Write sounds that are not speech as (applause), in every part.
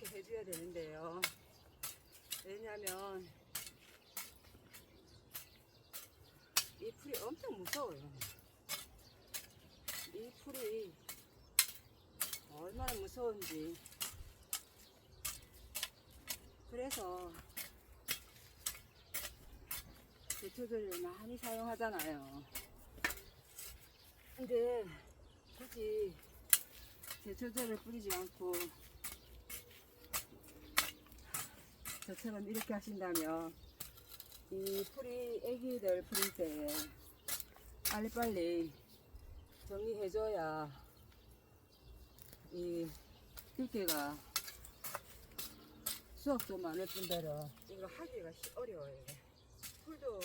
이렇게 해줘야 되는데요. 왜냐면 이 풀이 엄청 무서워요. 이 풀이 얼마나 무서운지. 그래서 제초제를 많이 사용하잖아요. 근데 굳이 제초제를 뿌리지 않고 저처럼 이렇게 하신다면 이 풀이 애기들 풀일 때 빨리빨리 정리해줘야 이 들깨가 수확도 많을 뿐더러 이거 하기가 시- 어려워요. 풀도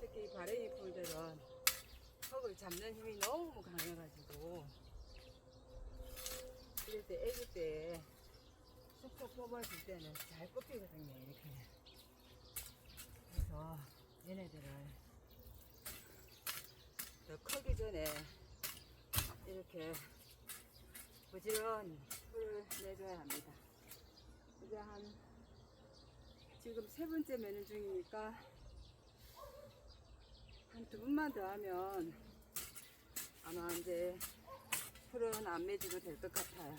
특히 이 바래기 풀들은 흙을 잡는 힘이 너무 강해가지고 이럴 때 애기 때 쏙쏙 뽑아줄 때는 잘 뽑히거든요 이렇게 그래서 얘네들을 더 크기 전에 이렇게 부지런히 풀을 내줘야 합니다 이제 한 지금 세 번째 매는 중이니까 한 두 분만 더 하면 아마 이제 풀은 안 매주도 될 것 같아요.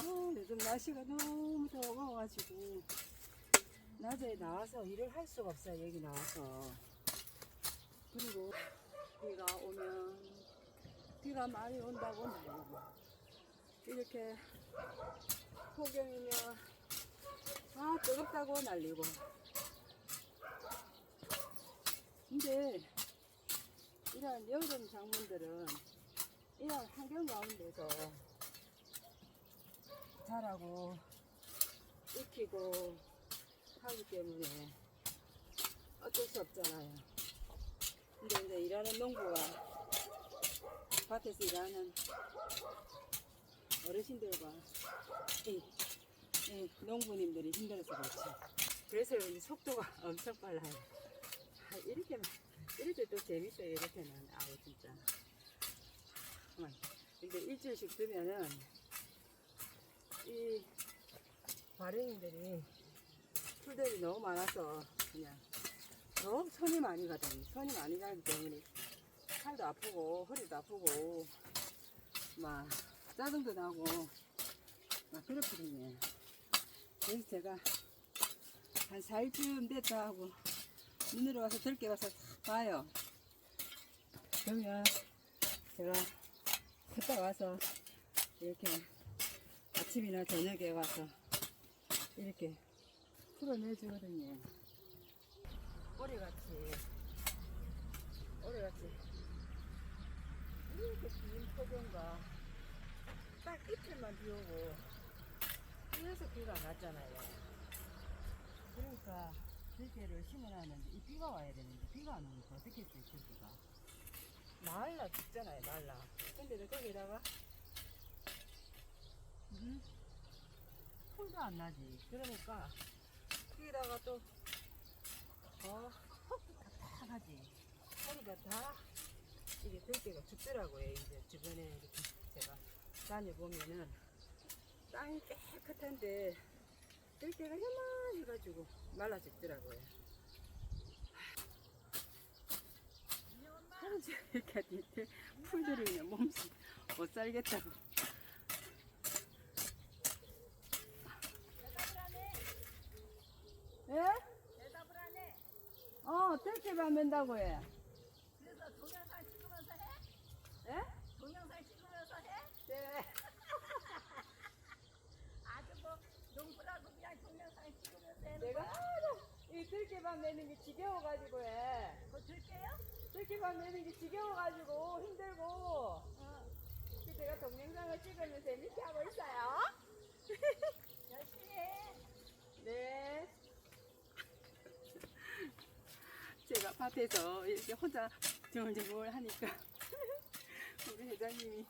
아, 요즘 날씨가 너무 더워가지고 낮에 나와서 일을 할 수가 없어요. 여기 나와서. 그리고 비가 오면 비가 많이 온다고 말이고 이렇게 폭염이면 아 뜨겁다고 난리고 근데 이런 여름 작물들은 이런 환경 가운데서 자라고 익히고 하기 때문에 어쩔 수 없잖아요. 근데 이제 일하는 농부가 밭에서 일하는 어르신들과 이, 이 농부님들이 힘들어서 그렇지. 그래서 이 속도가 (laughs) 엄청 빨라요. 아, 이렇게만 이렇게 또 재밌어요 이렇게는 아우 진짜. 근데 일주일씩 두면은 이 발행인들이 풀들이 너무 많아서 그냥 너무 손이 많이 가더니 손이 많이 가기 때문에 팔도 아프고 허리도 아프고 막 짜증도 나고 막 그렇거든요 그래서 제가 한 4일쯤 됐다 하고 눈으로 와서 들깨 싹 봐요. 그러면 제가 갔다 와서 이렇게 아침이나 저녁에 와서 이렇게 풀어내주거든요. 오래같이, 오래같이 이렇게 긴 폭염과 딱 이틀만 비 오고 그래서 비가 안 왔잖아요. 그러니까 들깨를 심어놨는데 이 비가 와야 되는데 비가 안 오니까 어떻게 했어요 들깨가 말라 죽잖아요 말라 근데 거기다가 음, 풀도 안 나지. 그러니까 거기다가 또 어, 답답하지. 거기가 다 이게 들깨가 죽더라고요 이제 주변에 이렇게 제가 다녀보면은. 땅이 깨끗한데 들깨가 요만해가지고 말라 죽더라고요. 하루지 이렇게 밑에 풀들이 그냥 몸씩 못 살겠다고. 예? 대답을 안 해. 어, 들깨만 맨다고 해. 그래서 동영상 찍으면서 해? 예? 동영상 찍으면서 해? 네. (laughs) 아주 뭐 농부라고 그냥 동영상 찍으면서 해는 내가? 하도 이 들깨만 매는 게 지겨워가지고 해. 그거 들게요? 들깨만 매는 게 지겨워가지고 힘들고. 어. 제가 동영상을 찍으면서 재밌게 하고 있어요. (laughs) 열심히 해. 네. 밭에서 이렇게 혼자 저물저물 하니까. (laughs) 우리 회장님이.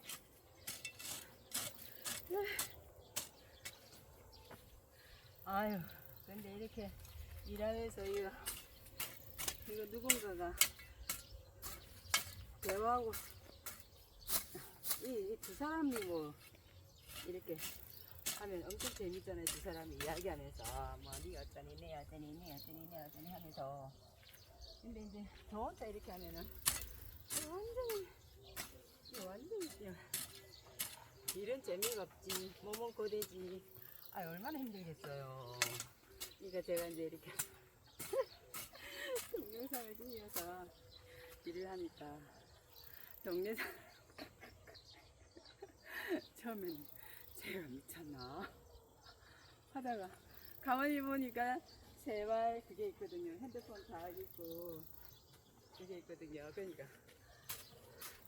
아유 근데 이렇게 일하면서 이거 이거 누군가가 대화하고 이 두 사람이 뭐 이렇게 하면 엄청 재밌잖아요. 두 사람이 이야기하면서. 뭐 네가 어쩌니 내 어쩌니 내 어쩌니 내 어쩌니 하면서 근데 이제 저 혼자 이렇게 하면은 완전히 완전히 그냥 이런 재미가 없지. 뭐뭐 고되지. 아 얼마나 힘들겠어요. 그러니까 제가 이제 이렇게 (laughs) 동영상을 찍면서 일을 하니까 동네 사 (laughs) 처음엔 제가 미쳤나? (laughs) 하다가 가만히 보니까 제발 그게 있거든요. 핸드폰 다 있고 그게 있거든요. 그러니까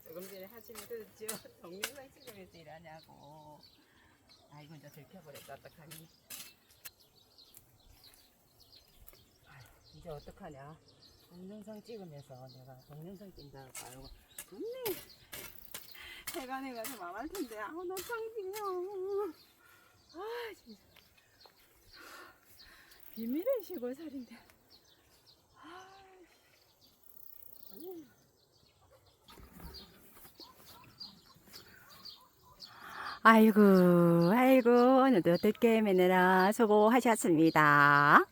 조금 전에 하시는 그랬죠? (laughs) 동영상 찍으면서 일하냐고. 아이고 이제 들켜버렸다. 어떡하니? 아휴, 이제 어떡하냐? 동영상 찍으면서 내가 동영상 찍는다고 알고. 분명히 해관에 가서 말할 텐데. 아우 나 창피해요. 아 진짜 비밀의 시골살인데 아. 아이고, 아이고, 오늘도 듣게 매느라 수고하셨습니다.